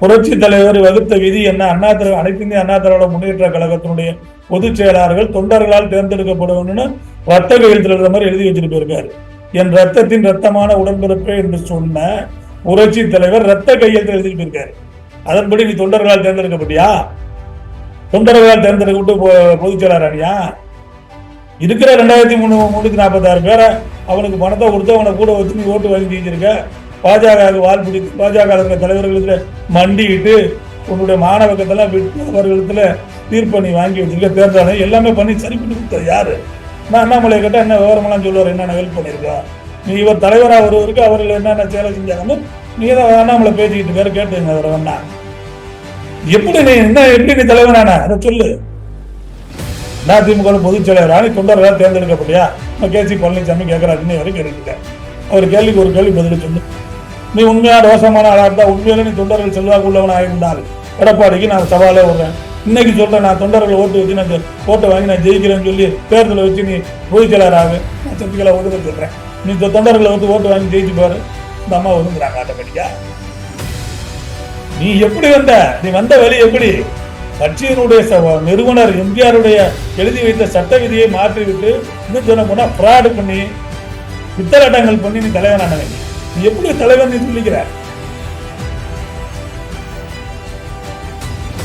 புரட்சி தலைவர் வகுத்த விதி என்ன? அண்ணா திர அனைத்து இந்திய அண்ணா திராவிட முன்னேற்ற கழகத்தினுடைய பொதுச் செயலாளர்கள் தொண்டர்களால் தேர்ந்தெடுக்கப்படணும்னு ரத்த கையெழுத்தில் எழுதுற மாதிரி எழுதி வச்சுட்டு போயிருக்காரு என் ரத்தத்தின் ரத்தமான உடன்பிறப்பே என்று சொன்ன புரட்சி தலைவர் ரத்த கையெழுத்தில் எழுதிட்டு போயிருக்காரு. அதன்படி நீ தொண்டர்களால் தேர்ந்தெடுக்கப்பட்டியா? தொண்டர்களால் தேர்ந்தெடுக்கப்பட்டு பொதுச் பொதுச் அணியா இருக்கிற ரெண்டாயிரத்தி மூணு முன்னூத்தி நாற்பத்தாறு பேரை அவனுக்கு பணத்தை கொடுத்து அவனை கூட வச்சு நீ ஓட்டு வாங்கி ஜெயிச்சிருக்க. பாஜக வால் பிடித்து பாஜக இருக்கிற தலைவர்களிடத்துல மண்டிட்டு உன்னுடைய மாணவக்கத்தெல்லாம் விட்டு அவர்களிடத்துல தீர்ப்பை நீ வாங்கி வச்சிருக்க தேர்தல் எல்லாமே பண்ணி சரி பண்ணி கொடுத்தது யாரு? நான் அண்ணாமலை கிட்ட என்ன விவரமெல்லாம் சொல்லுவார் என்னென்ன ஹெல்ப் பண்ணியிருக்கா? நீ இவர் தலைவராக வருவதற்கு அவர்கள் என்னென்ன சேலை செஞ்சாங்கன்னு நீ தான் அண்ணாமலை பேசிக்கிட்டு இருக்காரு கேட்டுங்க அவர் வேணா எப்படி நீ என்ன எப்படி நீ தலைவனான அதை சொல்லு. அதிமுக பொதுச் செயலாளராக நீ தொண்டர்களால் தேர்ந்தெடுக்கப்படியா நான் கே சி பழனிசாமி கேட்கறாரு வரைக்கும் கேட்டுருக்கேன் அவர் கேள்விக்கு ஒரு கேள்வி பதில் சொல்லு. நீ உண்மையான ரோசமான ஆளாக இருந்தால் உண்மையில நீ தொண்டர்கள் செல்வாக்கு உள்ளவனாக இருந்தால். எடப்பாடிக்கு நான் சவாலே விடுறேன். இன்னைக்கு சொல்றேன் நான் தொண்டர்கள் ஓட்டு வச்சு நான் ஓட்டை வாங்கி நான் ஜெயிக்கிறேன்னு சொல்லி தேர்தலை வச்சு நீ பொதுச் செயலராக நான் சசிகலா ஓட்டு சொல்றேன். நீ இந்த தொண்டர்களை வந்து ஓட்டு வாங்கி ஜெயிச்சு பாரு. இந்த அம்மா ஒதுங்குறாங்க ஆட்டோமேட்டிக்கா. நீ எப்படி வந்த? நீ வந்த வழி எப்படி? கட்சியினுடைய ச- நிறுவனர் எம்ஜிஆருடைய எழுதி வைத்த சட்ட விதியை மாற்றிவிட்டு இன்னும் சொல்ல போனா ஃப்ராடு பண்ணி பித்தலாட்டங்கள் பண்ணி நீ தலைவனானவன் நீ எப்படி தலைவர் நீ சொல்லிக்கிற